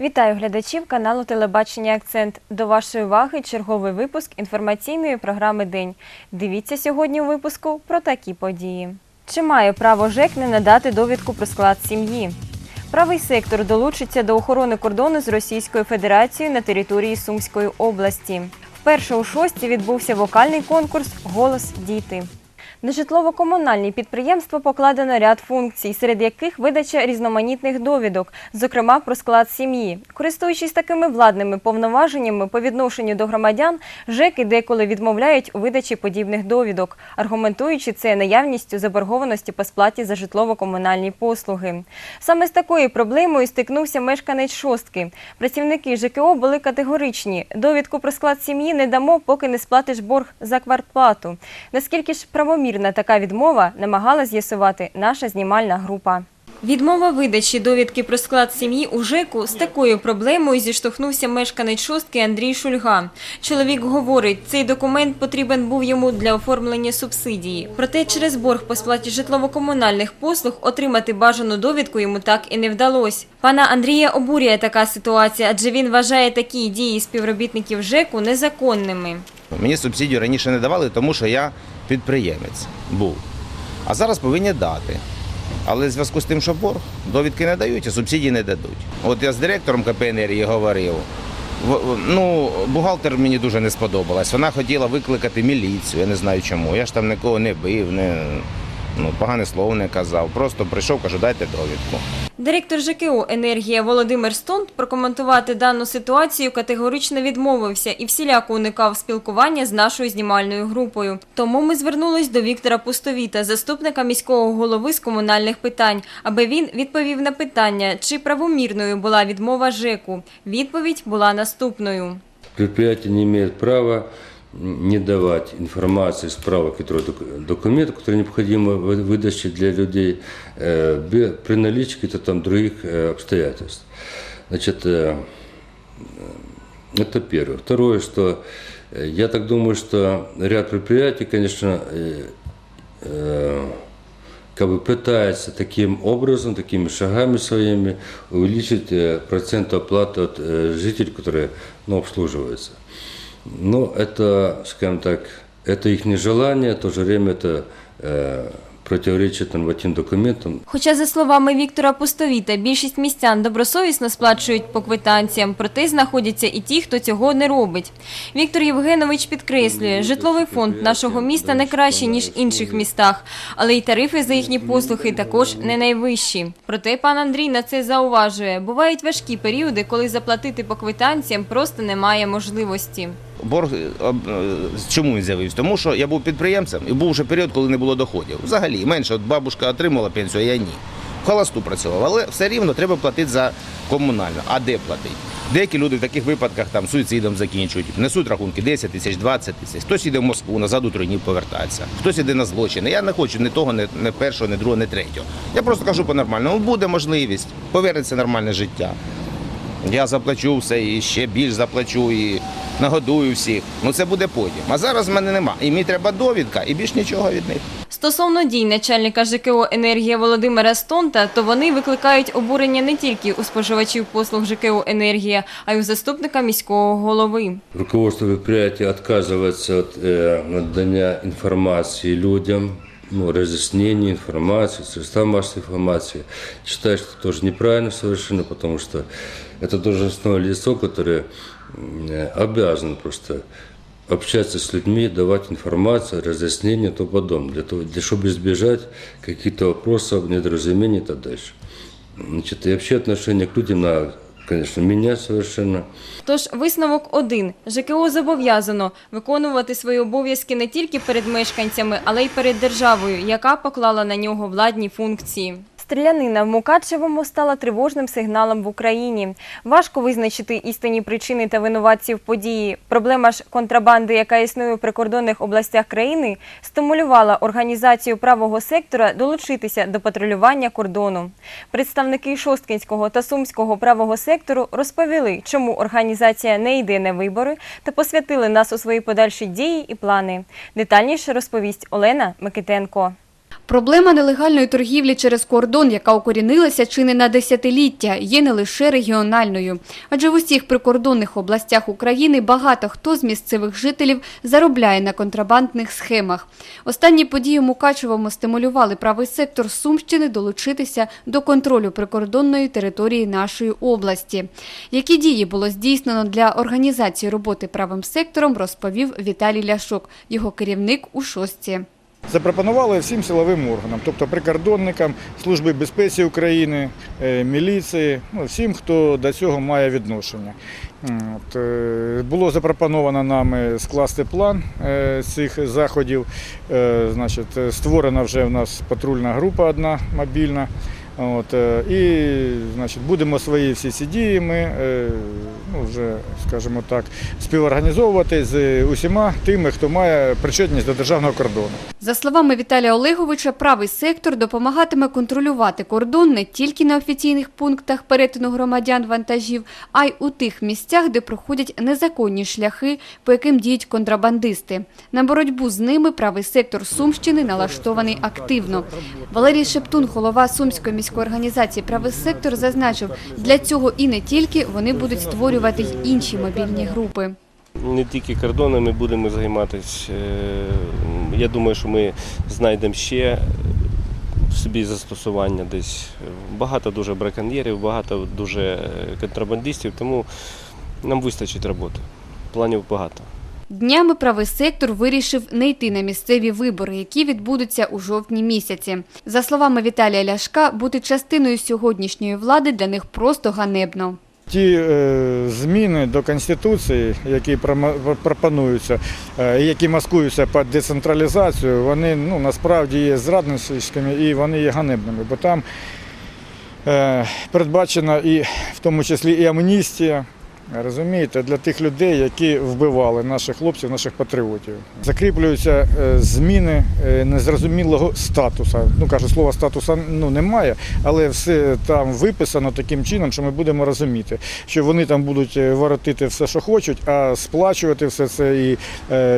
Вітаю глядачів каналу Телебачення Акцент. До вашої уваги черговий випуск інформаційної програми День. Дивіться сьогодні у випуску про такі події. Чи має право ЖЕК не надати довідку про склад сім'ї? Правий сектор долучиться до охорони кордону з Російською Федерацією на території Сумської області. Вперше у шості відбувся вокальний конкурс Голос діти. На житлово-комунальні підприємства покладено ряд функцій, серед яких видача різноманітних довідок, зокрема про склад сім'ї. Користуючись такими владними повноваженнями по відношенню до громадян, ЖЕКи деколи відмовляють у видачі подібних довідок, аргументуючи це наявністю заборгованості по сплаті за житлово-комунальні послуги. Саме з такою проблемою стикнувся мешканець шостки. Працівники ЖКО були категоричні. Довідку про склад сім'ї не дамо, поки не сплатиш борг за квартплату. Наскільки ж правомірна така відмова, намагала з'ясувати наша знімальна група. Відмова видачі довідки про склад сім'ї у ЖЕКу з такою проблемою зіштовхнувся мешканець шостки Андрій Шульга. Чоловік говорить, цей документ потрібен був йому для оформлення субсидії. Проте через борг по сплаті житлово-комунальних послуг отримати бажану довідку йому так і не вдалося. Пана Андрія обурює така ситуація, адже він вважає такі дії співробітників ЖЕКу незаконними. Мені субсидію раніше не давали, тому що я підприємець був. А зараз повинні дати. Але в зв'язку з тим, що борг, довідки не дають, а субсидії не дадуть. От я з директором КП говорив. Ну, бухгалтер мені дуже не сподобалась. Вона хотіла викликати міліцію, я не знаю чому. Я ж там нікого не бив, не, ну, погане слово не казав. Просто прийшов, кажу, дайте довідку. Директор ЖКО «Енергія» Володимир Стонт прокоментувати дану ситуацію категорично відмовився і всіляко уникав спілкування з нашою знімальною групою. Тому ми звернулись до Віктора Пустовіта, заступника міського голови з комунальних питань, аби він відповів на питання, чи правомірною була відмова ЖЕКу. Відповідь була наступною. Предприятие не имеет права не давать информации, справок и док- документов, которые необходимы в выдаче для людей э, бе- при наличии каких-то там других э, обстоятельств. Значит, э, это первое. Второе, что э, я так думаю, что ряд предприятий, конечно, э, э, как бы пытается таким образом, такими шагами своими увеличить э, процент оплаты от э, жителей, которые ну, обслуживаются. Но это, скажем так, это их нежелание, в то же время это э, противоречит нормативным документам. Хоча, за словами Віктора Пустовіта, більшість містян добросовісно сплачують по квитанціям, проте знаходяться і ті, хто цього не робить. Віктор Євгенович підкреслює, житловий фонд нашого міста не кращий, ніж в інших містах, але й тарифи за їхні послуги також не найвищі. Проте пан Андрій на це зауважує. Бувають важкі періоди, коли заплатити по квитанціям просто немає можливості. Борг е, е, чому він з'явився? Тому що я був підприємцем і був вже період, коли не було доходів. Взагалі менше. От бабушка отримала пенсію, а я ні. В холосту працював, але все рівно треба платити за комунальну. А де платити? Деякі люди в таких випадках там суїцидом закінчують, несуть рахунки 10 тисяч, 20 тисяч. Хтось іде в Москву, назад у три дні повертається. Хтось іде на злочини. Я не хочу ні того, ні першого, ні другого, ні третього. Я просто кажу по-нормальному. Буде можливість, повернеться нормальне життя. Я заплачу все і ще більш заплачу і нагодую всіх. Ну це буде потім. А зараз в мене нема. І мені треба довідка, і більш нічого від них. Стосовно дій начальника ЖКО «Енергія» Володимира Стонта, то вони викликають обурення не тільки у споживачів послуг ЖКО «Енергія», а й у заступника міського голови. Руководство предприятия отказывается от э, надания информации людям, ну, разъяснений информации, средствам массовой информации. Считаю, что тоже неправильно совершенно, потому что это должностное лицо, которое обязано просто общаться с людьми, давать информацию, разъяснения тому подобное, для того, для, чтобы избежать каких-то вопросов, недоразумений и так дальше. Значит, и вообще отношение к людям надо, конечно, мене совершенно. Тож висновок один. ЖКО зобов'язано виконувати свої обов'язки не тільки перед мешканцями, але й перед державою, яка поклала на нього владні функції. Стрілянина в Мукачевому стала тривожним сигналом в Україні. Важко визначити істинні причини та винуватців події. Проблема ж контрабанди, яка існує у прикордонних областях країни, стимулювала організацію правого сектора долучитися до патрулювання кордону. Представники Шосткінського та Сумського правого сектору розповіли, чому організація не йде на вибори та посвятили нас у свої подальші дії і плани. Детальніше розповість Олена Микитенко. Проблема нелегальної торгівлі через кордон, яка укорінилася чи не на десятиліття, є не лише регіональною. Адже в усіх прикордонних областях України багато хто з місцевих жителів заробляє на контрабандних схемах. Останні події в Мукачевому стимулювали правий сектор Сумщини долучитися до контролю прикордонної території нашої області. Які дії було здійснено для організації роботи правим сектором, розповів Віталій Ляшок, його керівник у шостці. Запропонували всім силовим органам, тобто прикордонникам, Служби безпеки України, е, міліції, ну, всім, хто до цього має відношення. От, е, було запропоновано нами скласти план е, цих заходів. Значить, створена вже в нас патрульна група одна мобільна. От, і значить, будемо свої всі ці дії ми ну, вже, скажімо так, співорганізовувати з усіма тими, хто має причетність до державного кордону. За словами Віталія Олеговича, правий сектор допомагатиме контролювати кордон не тільки на офіційних пунктах перетину громадян вантажів, а й у тих місцях, де проходять незаконні шляхи, по яким діють контрабандисти. На боротьбу з ними правий сектор Сумщини налаштований активно. Валерій Шептун, голова Сумської міської організації Правий сектор, зазначив, для цього і не тільки вони будуть створювати й інші мобільні групи. Не тільки кордонами будемо займатися. Я думаю, що ми знайдемо ще собі застосування десь. Багато дуже браконьєрів, багато дуже е, контрабандистів, тому нам вистачить роботи. Планів багато. Днями правий сектор вирішив не йти на місцеві вибори, які відбудуться у жовтні місяці. За словами Віталія Ляшка, бути частиною сьогоднішньої влади для них просто ганебно. Ті е, зміни до Конституції, які пропонуються, е, які маскуються під децентралізацію, вони ну, насправді є зрадницькими і вони є ганебними, бо там е, передбачена і в тому числі і амністія. Розумієте, для тих людей, які вбивали наших хлопців, наших патріотів. Закріплюються е, зміни е, незрозумілого статусу. Ну кажу, слова статуса ну, немає, але все там виписано таким чином, що ми будемо розуміти, що вони там будуть е, воротити все, що хочуть, а сплачувати все це і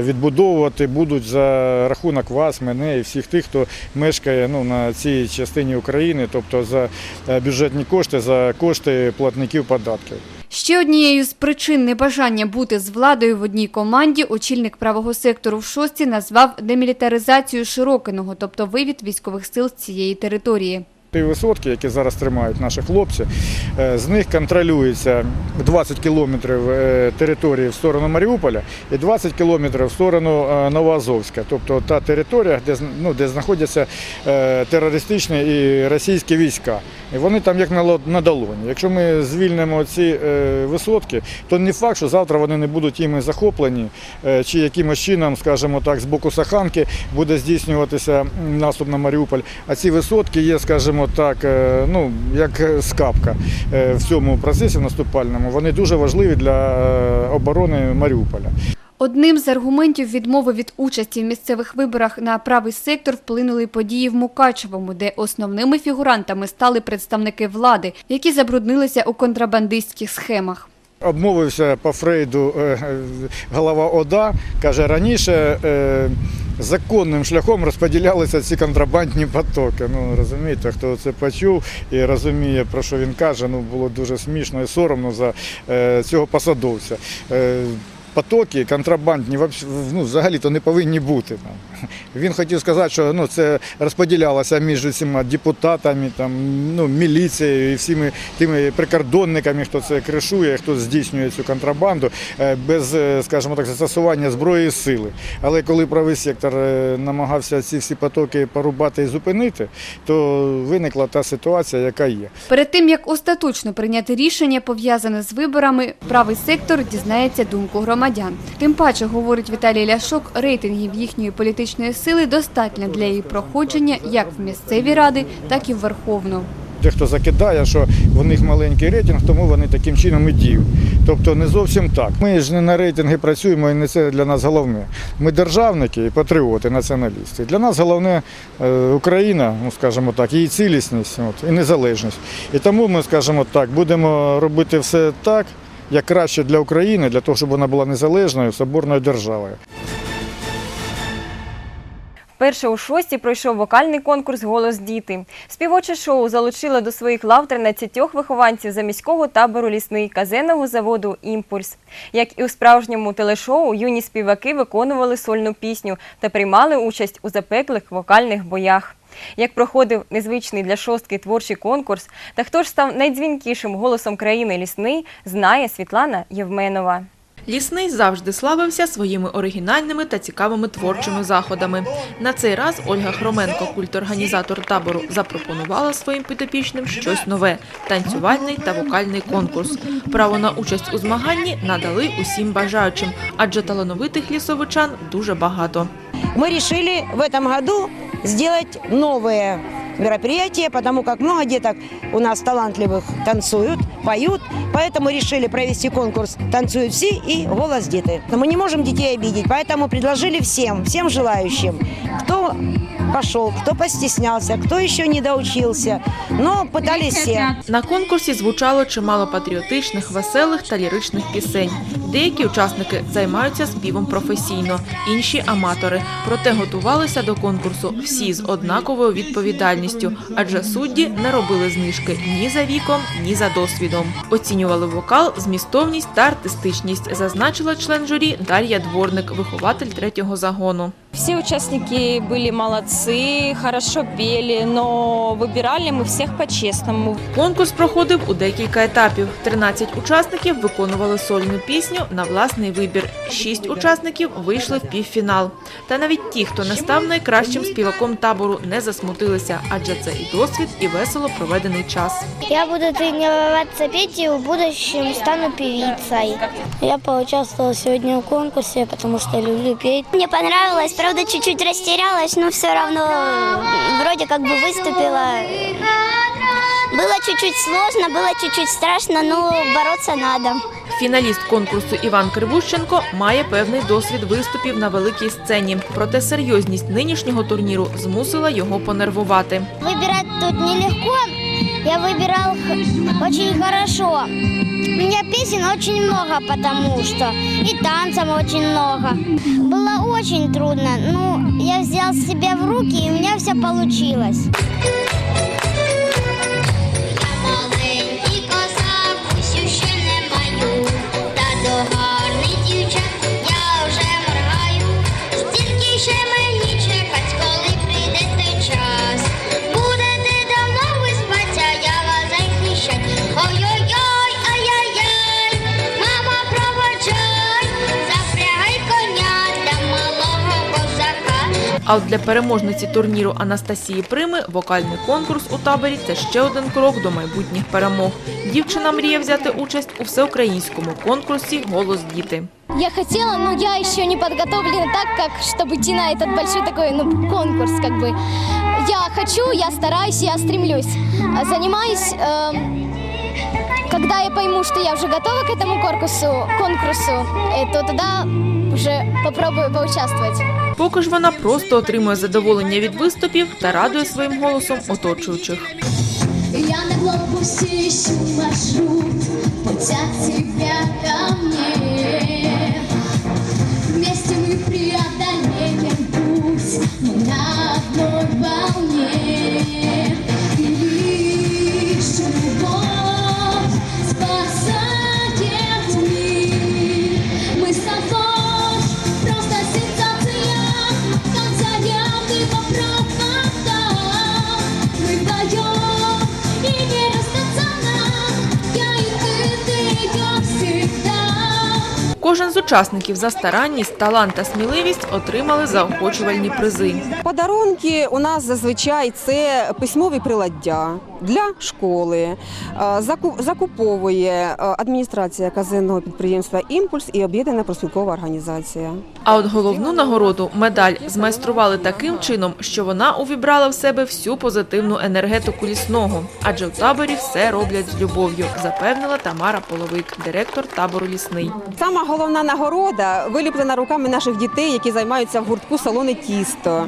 відбудовувати будуть за рахунок вас, мене і всіх тих, хто мешкає ну, на цій частині України, тобто за бюджетні кошти, за кошти платників податків. Ще однією з причин небажання бути з владою в одній команді очільник правого сектору в шості назвав демілітаризацію Широкиного, тобто вивід військових сил з цієї території. Ті висотки, які зараз тримають наші хлопці, е, з них контролюється 20 кілометрів е, території в сторону Маріуполя і 20 кілометрів в сторону е, Новоазовська, тобто та територія, де, ну, де знаходяться терористичні і російські війська. І вони там як на долоні. Якщо ми звільнимо ці висотки, то не факт, що завтра вони не будуть іми захоплені, чи якимось чином, скажімо так, з боку Саханки буде здійснюватися наступ на Маріуполь. А ці висотки є, скажімо так, е, ну як скапка е, в цьому процесі наступальному. Вони дуже важливі для е, оборони Маріуполя. Одним з аргументів відмови від участі в місцевих виборах на правий сектор вплинули події в Мукачевому, де основними фігурантами стали представники влади, які забруднилися у контрабандистських схемах. Обмовився по Фрейду голова ОДА, каже, раніше законним шляхом розподілялися ці контрабандні потоки. Ну розумієте, хто це почув і розуміє, про що він каже, ну було дуже смішно і соромно за е, цього посадовця. Е, Потоки контрабандні ну, взагалі-то не повинні бути. Він хотів сказати, що ну, це розподілялося між усіма депутатами, там, ну, міліцією і всіми тими прикордонниками, хто це кришує, хто здійснює цю контрабанду е, без, е, скажімо так, застосування зброї і сили. Але коли правий сектор е, намагався ці всі потоки порубати і зупинити, то виникла та ситуація, яка є. Перед тим як остаточно прийняти рішення пов'язане з виборами, правий сектор дізнається думку громадян. Тим паче, говорить Віталій Ляшок, рейтингів їхньої політичної сили достатньо для її проходження як в місцеві ради, так і в Верховну. Дехто закидає, що в них маленький рейтинг, тому вони таким чином і діють. Тобто не зовсім так. Ми ж не на рейтинги працюємо, і не це для нас головне. Ми державники і патріоти, націоналісти. Для нас головне е, Україна, ну скажімо так, її цілісність от, і незалежність. І тому ми, скажімо так, будемо робити все так, як краще для України, для того, щоб вона була незалежною, соборною державою. Перше у шості пройшов вокальний конкурс Голос діти. Співоче шоу залучило до своїх лав 13 вихованців заміського табору лісний казенного заводу Імпульс. Як і у справжньому телешоу, юні співаки виконували сольну пісню та приймали участь у запеклих вокальних боях. Як проходив незвичний для шостки творчий конкурс, та хто ж став найдзвінкішим голосом країни лісний, знає Світлана Євменова. Лісний завжди славився своїми оригінальними та цікавими творчими заходами. На цей раз Ольга Хроменко, культорганізатор табору, запропонувала своїм підопічним щось нове танцювальний та вокальний конкурс. Право на участь у змаганні надали усім бажаючим, адже талановитих лісовичан дуже багато. мы решили в этом году сделать новые мероприятия, потому как много деток у нас талантливых танцуют, поют, поэтому решили провести конкурс «Танцуют все» и «Голос дети». Но мы не можем детей обидеть, поэтому предложили всем, всем желающим, кто пошел, кто постеснялся, кто еще не доучился, но пытались все. На конкурсі звучало чимало патріотичних, веселих та ліричних пісень. Деякі учасники займаються співом професійно, інші аматори. Проте готувалися до конкурсу всі з однаковою відповідальністю, адже судді не робили знижки ні за віком, ні за досвідом. Оцінювали вокал, змістовність та артистичність, зазначила член журі Дар'я Дворник, вихователь третього загону. Все участники были молодцы, хорошо пели, но выбирали мы всех по-честному. Конкурс проходив у декілька етапів. 13 учасників виконували сольну пісню на власний вибір. Шість учасників вийшли в півфінал. Та навіть ті, хто не став найкращим співаком табору, не засмутилися, адже це і досвід, і весело проведений час. Я буду тренироваться петь и в будущем стану певицей. Я поучаствовала сегодня в конкурсе, потому что люблю петь. Мне понравилось, правда, чуть-чуть растерялась, но все равно м, вроде как бы выступила. Было чуть-чуть сложно, было чуть-чуть страшно, но бороться надо. Фіналіст конкурсу Іван Кривущенко має певний досвід виступів на великій сцені. Проте серйозність нинішнього турніру змусила його понервувати. Выбирать тут нелегко. Я выбирал очень хорошо. У меня песен очень много, потому что и танцев очень много. Было очень трудно, но я взял себя в руки, и у меня все получилось. А от для переможниці турніру Анастасії Прими вокальний конкурс у таборі це ще один крок до майбутніх перемог. Дівчина мріє взяти участь у всеукраїнському конкурсі Голос діти. Я хотела, но я еще не подготовлена так, как чтобы идти на этот большой такой ну, конкурс, как бы. Я хочу, я стараюсь, я стремлюсь. А Занимаюсь, эм, когда я пойму, что я уже готова к этому конкурсу, конкурсу э, то тогда уже попробую поучаствувати. Поки ж вона просто отримує задоволення від виступів та радує своїм голосом оточуючих. Я на глобусі, ищу маршрут потяг от учасників за старанність, талант та сміливість отримали заохочувальні призи. Подарунки у нас зазвичай це письмові приладдя для школи. Е, Закуповує е, адміністрація казенного підприємства Імпульс і об'єднана проспілкова організація. А от головну нагороду медаль змайстрували таким чином, що вона увібрала в себе всю позитивну енергетику лісного, адже в таборі все роблять з любов'ю, запевнила Тамара Половик, директор табору лісний. Сама головна нагорода нагорода виліплена руками наших дітей, які займаються в гуртку салони тісто.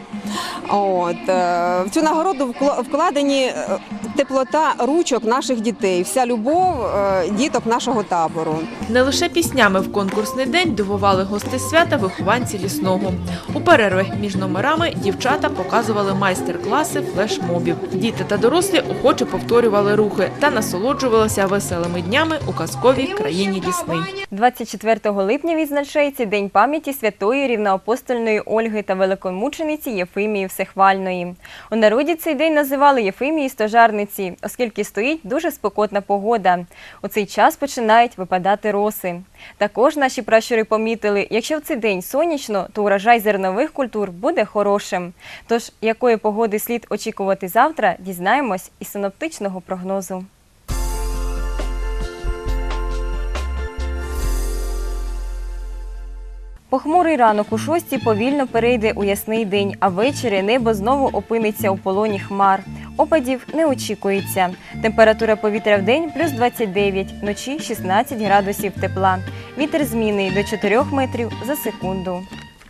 От е, в цю нагороду вкла- вкладені е, теплота ручок наших дітей, вся любов е, діток нашого табору. Не лише піснями в конкурсний день дивували гости свята вихованці лісного. У перервах між номерами дівчата показували майстер-класи флешмобів. Діти та дорослі охоче повторювали рухи та насолоджувалися веселими днями у казковій країні лісний. 24 липня відзначається День пам'яті святої рівноапостольної Ольги та великомучениці Єфимії Всехвальної. У народі цей день називали Єфимії стожарниці, оскільки стоїть дуже спекотна погода. У цей час починають випадати роси. Також наші пращури помітили, якщо в цей день сонячно, то урожай зернових культур буде хорошим. Тож, якої погоди слід очікувати завтра, дізнаємось із синоптичного прогнозу. Похмурий ранок у шостій повільно перейде у ясний день, а ввечері небо знову опиниться у полоні хмар. Опадів не очікується. Температура повітря в день плюс 29, вночі 16 градусів тепла. Вітер змінний до 4 метрів за секунду.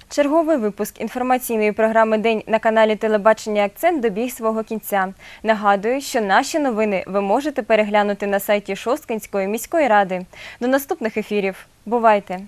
Черговий випуск інформаційної програми День на каналі Телебачення Акцент добіг свого кінця. Нагадую, що наші новини ви можете переглянути на сайті Шосткинської міської ради. До наступних ефірів. Бувайте!